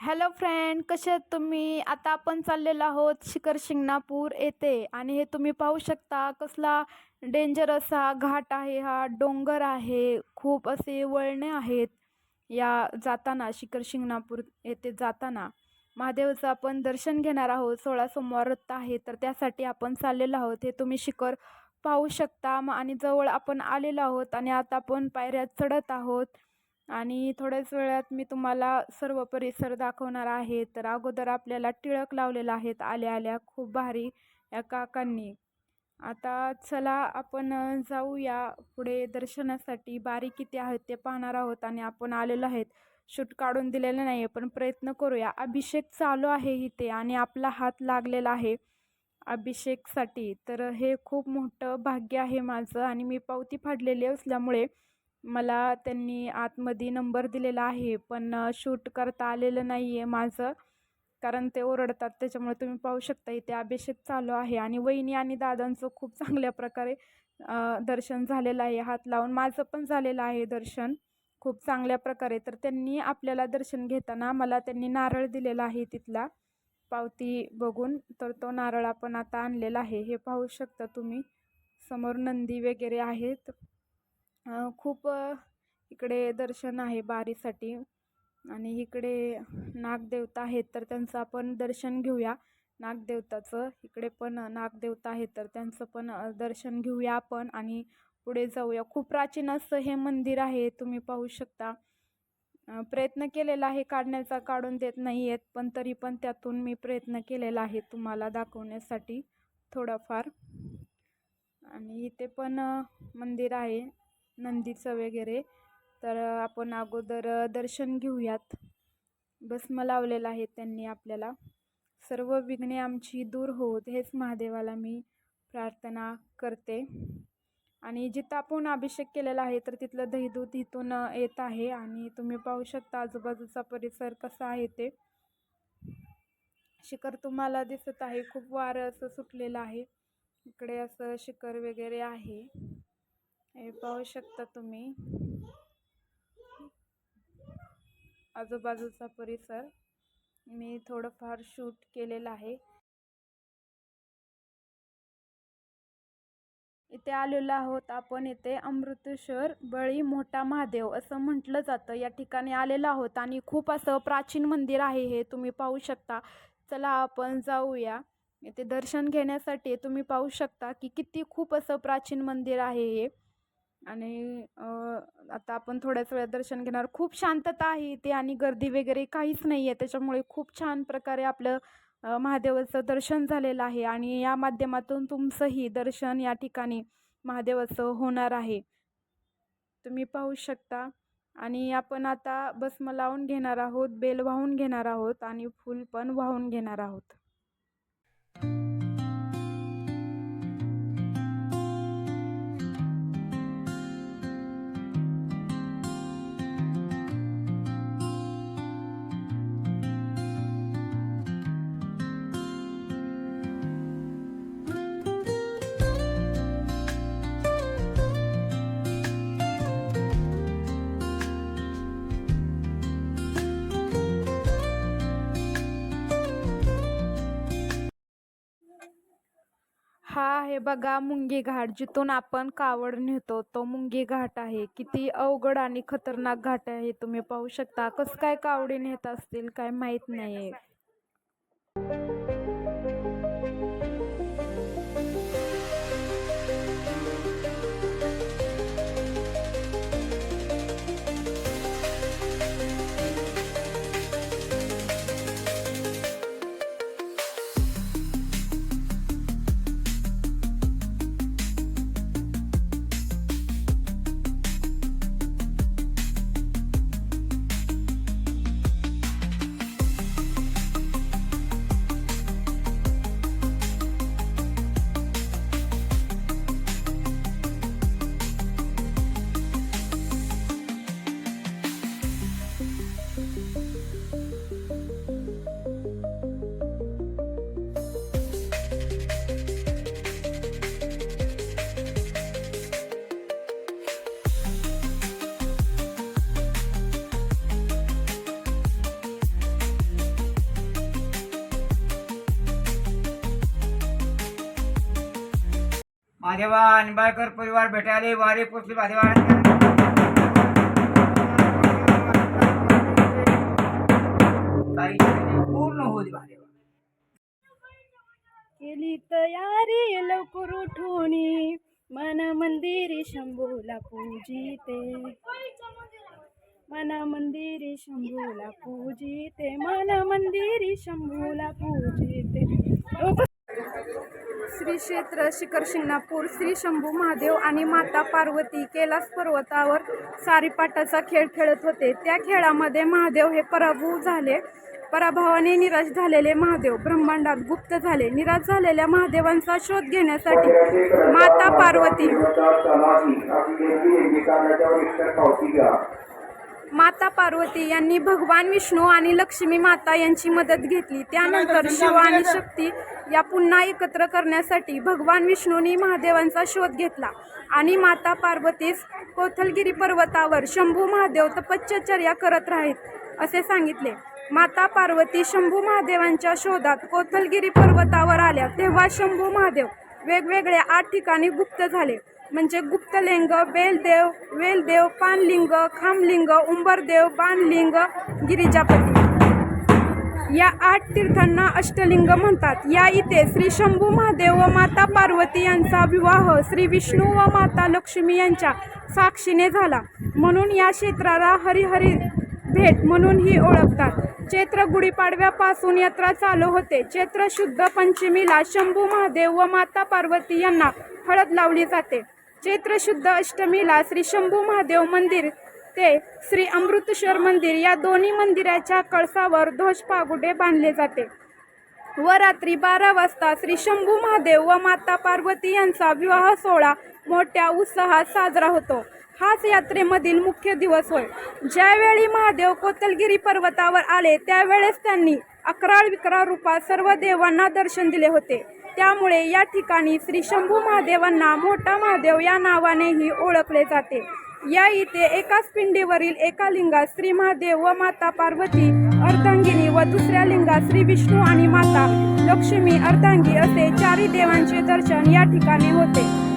Hello friend कसे आहेत तुम्ही? आता आपण चाललेलो आहोत शिखर शिंगणापूर येथे आणि हे तुम्ही पाहू शकता कसला डेंजर असा घाट आहे हा डोंगर आहे खूप असे वळणे आहेत या जाताना शिखर शिंगणापूर येथे जाताना. महादेवाचं आपण दर्शन घेणार आहोत सोळा सोमवार व्रत आहे तर त्यासाठी आपण चाललेलो आहोत. हे तुम्ही शिखर पाहू शकता मग आणि जवळ आपण आलेलो आहोत आणि आता आपण पायऱ्या चढत आहोत. आणि थोड्याच वेळात मी तुम्हाला सर्व परिसर दाखवणार आहे. तर अगोदर आपल्याला टिळक लावलेला आहेत आल्या आल्या खूप भारी या काकांनी. आता चला आपण जाऊया पुढे दर्शनासाठी. बारी किती आहेत ते पाहणार आहोत आणि आपण आलेलो आहेत. शूट काढून दिलेलं नाही आहे पण प्रयत्न करूया. अभिषेक चालू आहे इथे आणि आपला हात लागलेला आहे अभिषेकसाठी. तर हे खूप मोठं भाग्य आहे माझं आणि मी पावती फाडलेली असल्यामुळे मला त्यांनी आतमध्ये नंबर दिलेला आहे पण शूट करता आलेलं नाही आहे माझं. कारण ते ओरडतात त्याच्यामुळे तुम्ही पाहू शकता इथे अभिषेक चालू आहे आणि वहिनी आणि दादांचं खूप चांगल्या प्रकारे दर्शन झालेलं आहे. हात लावून माझं पण झालेलं आहे दर्शन खूप चांगल्या प्रकारे. तर त्यांनी आपल्याला दर्शन घेताना मला त्यांनी नारळ दिलेला आहे तिथला. पावती बघून तर तो नारळ आपण आता आणलेला आहे. हे पाहू शकता तुम्ही समोर नंदी वगैरे आहेत. खूप इकडे दर्शन आहे बारीसाठी आणि इकडे नागदेवता आहेत तर त्यांचं आपण दर्शन घेऊया. नागदेवताचं इकडे पण नागदेवता आहेत तर त्यांचं पण दर्शन घेऊया आपण आणि पुढे जाऊया. खूप प्राचीन असं हे मंदिर आहे तुम्ही पाहू शकता. प्रयत्न केलेला आहे काढण्याचा काढून देत नाही आहेत पण तरी पण त्यातून मी प्रयत्न केलेला आहे तुम्हाला दाखवण्यासाठी थोडाफार. आणि इथे पण मंदिर आहे. नंदीचं वगैरे तर आपण अगोदर दर्शन घेऊयात. भस्म लावलेलं आहे त्यांनी आपल्याला. सर्व विघ्ने आमची दूर होत हेच महादेवाला मी प्रार्थना करते. आणि जिथं आपण अभिषेक केलेला आहे तर तिथलं दहीदूत इथून येत आहे. आणि तुम्ही पाहू शकता आजूबाजूचा परिसर कसा आहे ते. शिखर तुम्हाला दिसत आहे. खूप वारं असं सुटलेलं आहे. इकडे असं शिखर वगैरे आहे. हे पाहू शकता तुम्ही. आजूबाजूचा परिसर मी थोडंफार शूट केलेलं आहे. इथे आलेलो आहोत आपण इथे अमृतेश्वर बळी मोठा महादेव असं म्हटलं जातं. या ठिकाणी आलेलो आहोत आणि खूप असं प्राचीन मंदिर आहे हे तुम्ही पाहू शकता. चला आपण जाऊया. इथे दर्शन घेण्यासाठी तुम्ही पाहू शकता की किती खूप असं प्राचीन मंदिर आहे हे. आणि आता आपण थोड्याच वेळात दर्शन घेणार. खूप शांतता आहे इथे आणि गर्दी वगैरे काहीच नाही आहे त्याच्यामुळे खूप छान प्रकारे आपलं महादेवाचं दर्शन झालेलं आहे आणि या माध्यमातून तुमचंही दर्शन या ठिकाणी महादेवाचं होणार आहे. तुम्ही पाहू शकता. आणि आपण आता भस्म लावून घेणार आहोत बेल वाहून घेणार आहोत आणि फूल पण वाहून घेणार आहोत. हा आहे बघा मुंगी घाट जिथून आपण कावड नेतो. तो मुंगी घाट आहे. किती अवघड आणि खतरनाक घाट आहे. तुम्ही पाहू शकता. कसं काय कावडी नेत असतील काय माहीत नाही महादेवा निंबाळकर परिवार भेटायले वारे पोचले महादेवा काही पूर्ण होऊ दे महादेवा केली तयारी लवकर उठूनी मन मंदिरी शंभूला पूजिते. मन मंदिरी शंभूला पूजिते मन मंदिरी शंभूला पूजिते. श्री क्षेत्र शिखर शिंगणापूर श्री शंभू महादेव आणि माता पार्वती कैलास पर्वतावर सारीपाटाचा खेळ खेळत होते. त्या खेळामध्ये महादेव हे पराभू झाले. पराभवाने निराश झालेले महादेव ब्रह्मांडात गुप्त झाले. निराश झालेल्या महादेवांचा शोध घेण्यासाठी माता पार्वती माता पार्वती यांनी भगवान विष्णू आणि लक्ष्मी माता यांची मदत घेतली. त्यानंतर शिव आणि शक्ती या पुन्हा एकत्र करण्यासाठी भगवान विष्णूंनी महादेवांचा शोध घेतला. आणि माता पार्वतीस कोथलगिरी पर्वतावर शंभू महादेव तपश्चर्या करत राहीत असे सांगितले. माता पार्वती शंभू महादेवांच्या शोधात कोथलगिरी पर्वतावर आल्या तेव्हा शंभू महादेव वेगवेगळ्या आठ ठिकाणी गुप्त झाले. म्हणजे गुप्तलिंग बेलदेव वेलदेव पानलिंग खामलिंग उंबरदेव बाणलिंग गिरिजापती. या आठ तीर्थांना अष्टलिंग म्हणतात. या इथे श्री शंभू महादेव व माता पार्वती यांचा विवाह श्री विष्णू व माता लक्ष्मी यांच्या साक्षीने झाला. म्हणून या क्षेत्राला हरिहरी भेट म्हणूनही ओळखतात. चैत्र गुढीपाडव्यापासून यात्रा चालू होते. चैत्र शुद्ध पंचमीला शंभू महादेव व माता पार्वती यांना हळद लावली जाते. चैत्र शुद्ध अष्टमीला श्री शंभू महादेव मंदिर ते श्री अमृतेश्वर मंदिर या दोन्ही मंदिराच्या कळसावर ध्वज पागुडे बांधले जाते. व रात्री बारा वाजता श्री शंभू महादेव व माता पार्वती यांचा विवाह सोहळा मोठ्या उत्साहात साजरा होतो. हाच यात्रेमधील मुख्य दिवस होय. ज्यावेळी महादेव कोतलगिरी पर्वतावर आले त्यावेळेस त्यांनी अकराळ विकराळ रूपात सर्व देवांना दर्शन दिले होते. त्यामुळे या ठिकाणी श्री शंभू महादेवांना मोठा महादेव या नावानेही ओळखले जाते. या इथे एकाच पिंडीवरील एका लिंगात श्री महादेव व माता पार्वती अर्धांगिनी व दुसऱ्या लिंगात श्री विष्णू आणि माता लक्ष्मी अर्धांगी असे चारी देवांचे दर्शन या ठिकाणी होते.